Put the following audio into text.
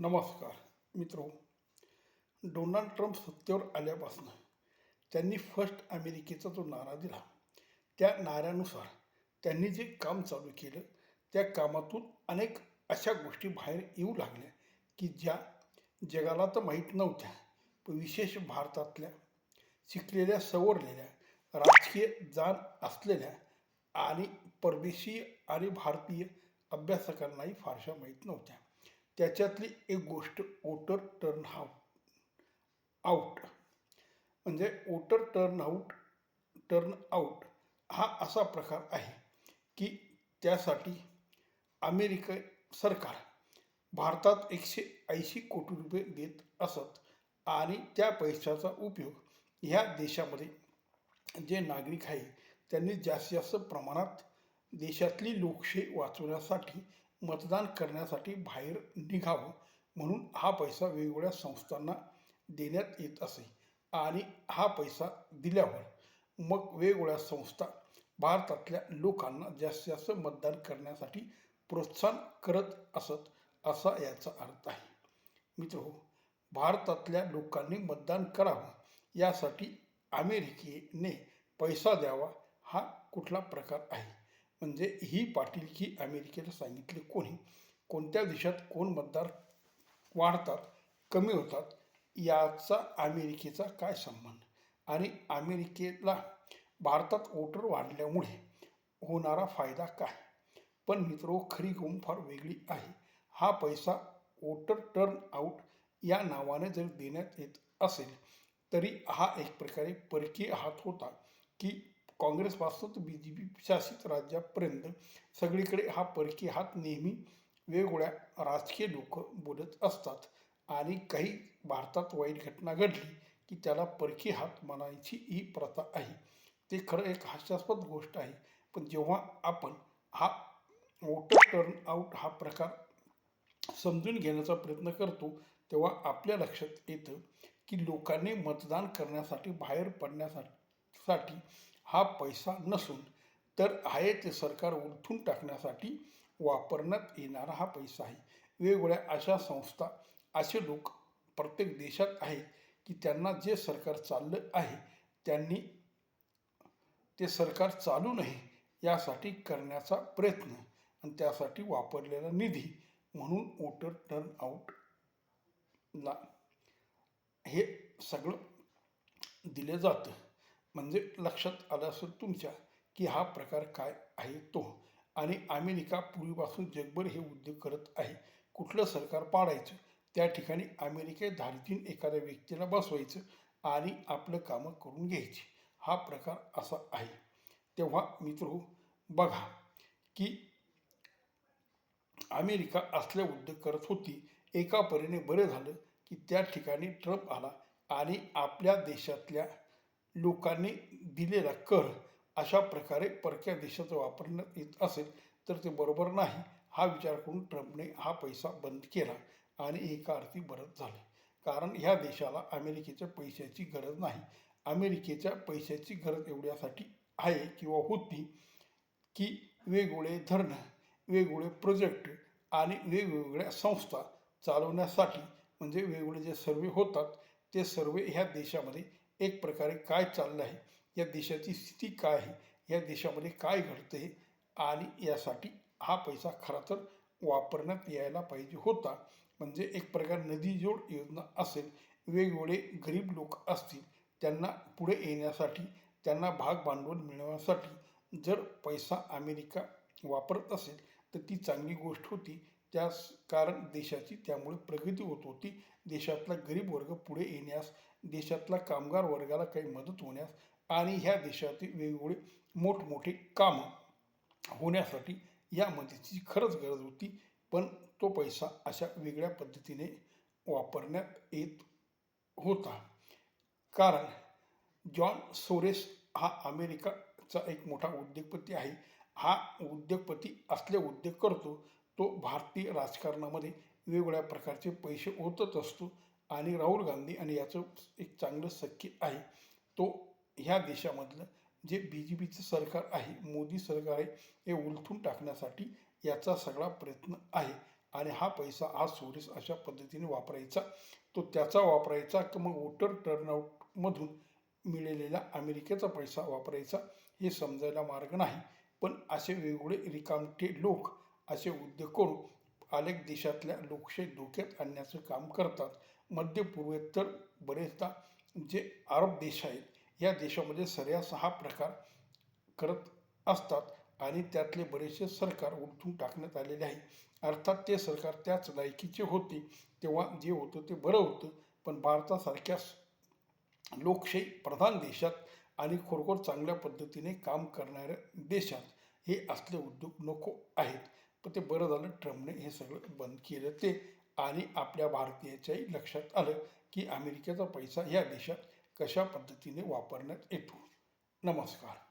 नमस्कार मित्रो. Donald Trump सत्तेवर आल्यापासून त्यांनी फर्स्ट अमेरिकेचा जो नारा दिला त्या नाऱ्यानुसार त्यांनी जे काम चालू केलं त्या कामातून अनेक अशा गोष्टी बाहेर येऊ लागल्या की ज्या जगाला तर माहीत नव्हत्या पण विशेष भारतातल्या शिकलेल्या सवरलेल्या राजकीय जाण असलेल्या आणि परदेशी आणि भारतीय अभ्यासकांनाही फारशा माहीत नव्हत्या. त्याच्यातली एक गोष्ट वोटर टर्न आउट आऊट म्हणजे voter turnout turnout हा असा प्रकार आहे की त्यासाठी अमेरिका सरकार भारतात एकशे ऐंशी कोटी रुपये देत असत आणि त्या पैशाचा उपयोग ह्या देशामध्ये जे नागरिक आहे त्यांनी जास्तीत जास्त प्रमाणात देशातली लोकशाही वाचवण्यासाठी मतदान करण्यासाठी बाहेर निघावं म्हणून हा पैसा वेगवेगळ्या संस्थांना देण्यात येत असे आणि हा पैसा दिल्यावर मग वेगवेगळ्या संस्था भारतातल्या लोकांना जास्तीत जास्त मतदान करण्यासाठी प्रोत्साहन करत असत असा याचा अर्थ आहे. मित्र हो, भारतातल्या लोकांनी मतदान करावं यासाठी अमेरिकेने पैसा द्यावा हा कुठला प्रकार आहे? म्हणजे ही पाटीलकी अमेरिकेला सांगितले कोणी? कोणत्या देशात कोण मतदार वाढतात कमी होतात? याचा अमेरिकेचा काय संबंध? आणि अमेरिकेला भारतात वोटर वाढल्यामुळे होणारा फायदा काय? पण मित्रो खरी गोम फार वेगळी आहे. हा पैसा वोटर टर्न आऊट या नावाने जर देण्यात येत असेल तरी हा एक प्रकारे परकीय हात होता की काँग्रेसपासून तर बी जे पी शासित राज्यापर्यंत सगळीकडे हा परकी हात नेहमी वेगवेगळ्या राजकीय लोक बोलत असतात. आणि काही भारतात वाईट घटना घडली की त्याला परकी हात म्हणायची ही प्रथा आहे. ते खरं एक हास्यास्पद गोष्ट आहे. पण जेव्हा आपण हा वोटर टर्न आऊट हा प्रकार समजून घेण्याचा प्रयत्न करतो तेव्हा आपल्या लक्षात येतं की लोकांनी मतदान करण्यासाठी बाहेर पडण्यासाठी साठी हा पैसा नसून तर आहे ते सरकार उलथून टाकण्यासाठी वापरण्यात येणारा हा पैसा आहे. वेगवेगळ्या अशा संस्था असे लोक प्रत्येक देशात आहेत की त्यांना जे सरकार चाललं आहे त्यांनी ते सरकार चालू नये यासाठी करण्याचा प्रयत्न आणि त्यासाठी वापरलेला निधी म्हणून वोटर टर्न आऊटला हे सगळं दिलं जातं. म्हणजे लक्षात आलं असेल तुमच्या की हा प्रकार काय आहे तो. आणि अमेरिका पूर्वीपासून जगभर हे उद्योग करत आहे. कुठलं सरकार पाडायचं? त्या ठिकाणी अमेरिकेत धाडतीन एखाद्या व्यक्तीला बसवायचं आणि आपलं कामं करून घ्यायची. हा प्रकार असा आहे. तेव्हा मित्र हो, बघा की अमेरिका असल्या उद्योग करत होती. एका परीने बरं झालं की त्या ठिकाणी ट्रम्प आला आणि आपल्या देशातल्या लोकांनी दिलेला कर अशा प्रकारे परक्या देशाचा वापरण्यात येत असेल तर ते बरोबर नाही हा विचार करून ट्रम्पने हा पैसा बंद केला आणि एका अर्थी बरंच झालं. कारण ह्या देशाला अमेरिकेच्या पैशाची गरज नाही. अमेरिकेच्या पैशाची गरज एवढ्यासाठी आहे किंवा होती की वेगवेगळे धरणं वेगवेगळे प्रोजेक्ट आणि वेगवेगळ्या संस्था चालवण्यासाठी म्हणजे वेगवेगळे जे सर्वे होतात ते सर्वे ह्या देशामध्ये एक प्रकारे काय चाललं आहे? या देशाची स्थिती काय आहे? या देशामध्ये काय घडतं आहे आणि यासाठी हा पैसा खरा तर वापरण्यात यायला पाहिजे होता. म्हणजे एक प्रकार नदीजोड योजना असेल वेगवेगळे गरीब लोक असतील त्यांना पुढे येण्यासाठी त्यांना भाग भांडवल मिळवण्यासाठी जर पैसा अमेरिका वापरत असेल तर ती चांगली गोष्ट होती. त्यास कारण देशाची त्यामुळे प्रगती होत होती. देशातला गरीब वर्ग पुढे येण्यास देशातला कामगार वर्गाला काही मदत होण्यास आणि ह्या देशातील वेगवेगळे मोठमोठे कामं होण्यासाठी या मदतीची खरंच गरज होती. पण तो पैसा अशा वेगळ्या पद्धतीने वापरण्यात येत होता. कारण जॉन सोरेस हा अमेरिकाचा एक मोठा उद्योगपती आहे. हा उद्योगपती असले उद्योग करतो तो भारतीय राजकारणामध्ये वेगवेगळ्या प्रकारचे पैसे ओतत असतो. आणि राहुल गांधी आणि याचं एक चांगलं सख्य आहे. तो ह्या देशामधलं जे बी जे पीचं सरकार आहे मोदी सरकार आहे हे उलथून टाकण्यासाठी याचा सगळा प्रयत्न आहे. आणि हा पैसा आज सोरीस अशा पद्धतीने वापरायचा. तो त्याचा वापरायचा की मग वोटर टर्नआउटमधून मिळालेला अमेरिकेचा पैसा वापरायचा हे समजायला मार्ग नाही. पण असे वेगवेगळे रिकामटे लोक असे उद्योग करून अनेक देशातल्या लोकशाही धोक्यात आणण्याचं काम करतात. मध्य पूर्वेत बरेचदा जे अरब देश आहेत या देशामध्ये सर्रास हा प्रकार करत असतात आणि त्यातले बरेचसे सरकार उलथून टाकण्यात आलेले आहे. अर्थात ते सरकार त्याच लायकीचे होते तेव्हा जे होतं ते बरं होतं पण भारतासारख्या लोकशाही प्रधान देशात आणि खोरखोर चांगल्या पद्धतीने काम करणाऱ्या देशात हे असले उद्योग नको आहेत. पण ते बरं झालं ट्रम्पने हे सगळं बंद केलं. ते आणि आपल्या भारतीयाच्याही लक्षात आलं की अमेरिकेचा पैसा या देशात कशा पद्धतीने वापरण्यात येतो. नमस्कार.